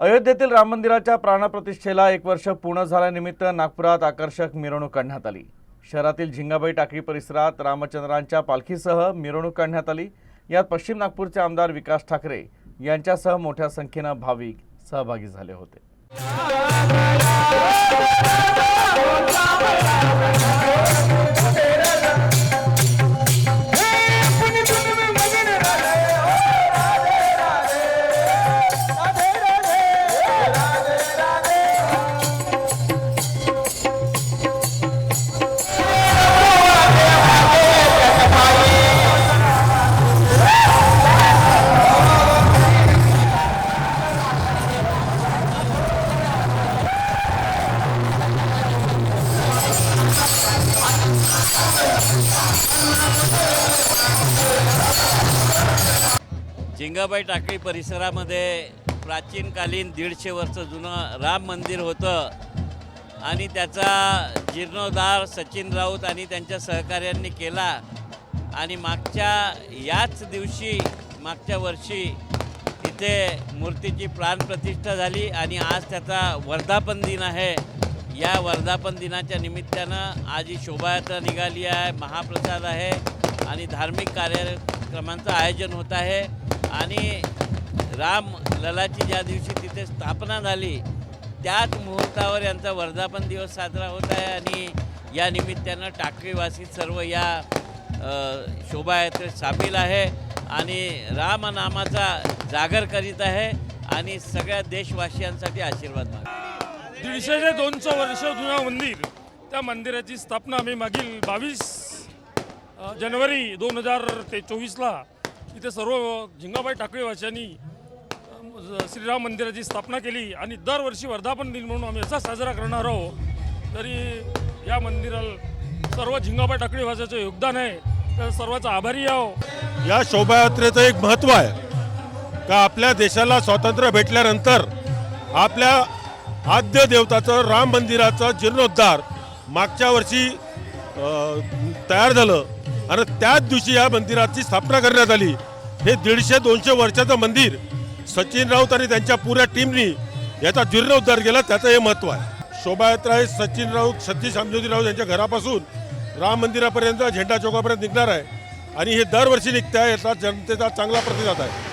अयोध्येतील राम मंदिराच्या प्राणप्रतिष्ठेला एक वर्ष पूर्ण झाल्यानिमित्त नागपुरात आकर्षक मिरवणूक काढण्यात आली. शहरातील झिंगाबाई टाकळी परिसरात रामचंद्रांच्या पालखीसह मिरवणूक काढण्यात आली. यात पश्चिम नागपूरचे आमदार विकास ठाकरे यांच्यासह मोठ्या संख्येनं भाविक सहभागी झाले होते. जिंगाबाई टाकळी परिसरामध्ये प्राचीनकालीन दीडशे वर्ष जुनं राम मंदिर होतं. आणि त्याचा जीर्णोद्धार सचिन राऊत आणि त्यांच्या सहकार्यांनी केला. आणि मागच्या याच दिवशी मागच्या वर्षी तिथे मूर्तीची प्राणप्रतिष्ठा झाली आणि आज त्याचा वर्धापन दिन आहे. या वर्धापन दिनाच्या निमित्तानं आज ही शोभायात्रा निघाली आहे महाप्रसाद आहे आणि धार्मिक कार्यक्रमांचं आयोजन होत आहे. आणि राम ललाची ज्या दिवशी तिथे स्थापना झाली त्याच मुहूर्तावर यांचा वर्धापन दिवस साजरा होत आहे आणि या निमित्तानं टाकळीवासी सर्व या शोभायात्रेत सामील आहे आणि रामनामाचा जागर करीत आहे आणि सगळ्या देशवासियांसाठी आशीर्वाद मागतो दीडशे ते दोनशे वर्ष जुना मंदिर. त्या मंदिराची स्थापना आम्ही मागील बावीस जानेवारी दोन हजार ते चोवीसला इथे सर्व झिंगाबाई टाकळीवासियांनी श्रीराम मंदिराची स्थापना केली आणि दरवर्षी वर्धापन दिन म्हणून आम्ही असा साजरा करणार आहोत. तरी या मंदिराला सर्व झिंगाबाई टाकळीवासियाचं योगदान आहे. तर सर्वांचं आभारी आहो. या शोभायात्रेचं एक महत्त्व आहे का आपल्या देशाला स्वातंत्र्य भेटल्यानंतर आपल्या आद्य देवताचं राम मंदिराचं जीर्णोद्धार मागच्या वर्षी तयार झालं. आणि त्याच दिवशी या मंदिराची स्थापना करण्यात आली. हे दीडशे दोनशे वर्षाचं मंदिर सचिन राऊत आणि त्यांच्या पुऱ्या टीमनी याचा जीर्णोद्धार केला त्याचं हे महत्त्व आहे. शोभायात्रा हे सचिन राऊत सतीश आमजोजी राऊत यांच्या घरापासून राम मंदिरापर्यंत झेंडा चौकापर्यंत निघणार आहे. आणि हे दरवर्षी निघते आहे याचा जनतेचा चांगला प्रतिसाद आहे.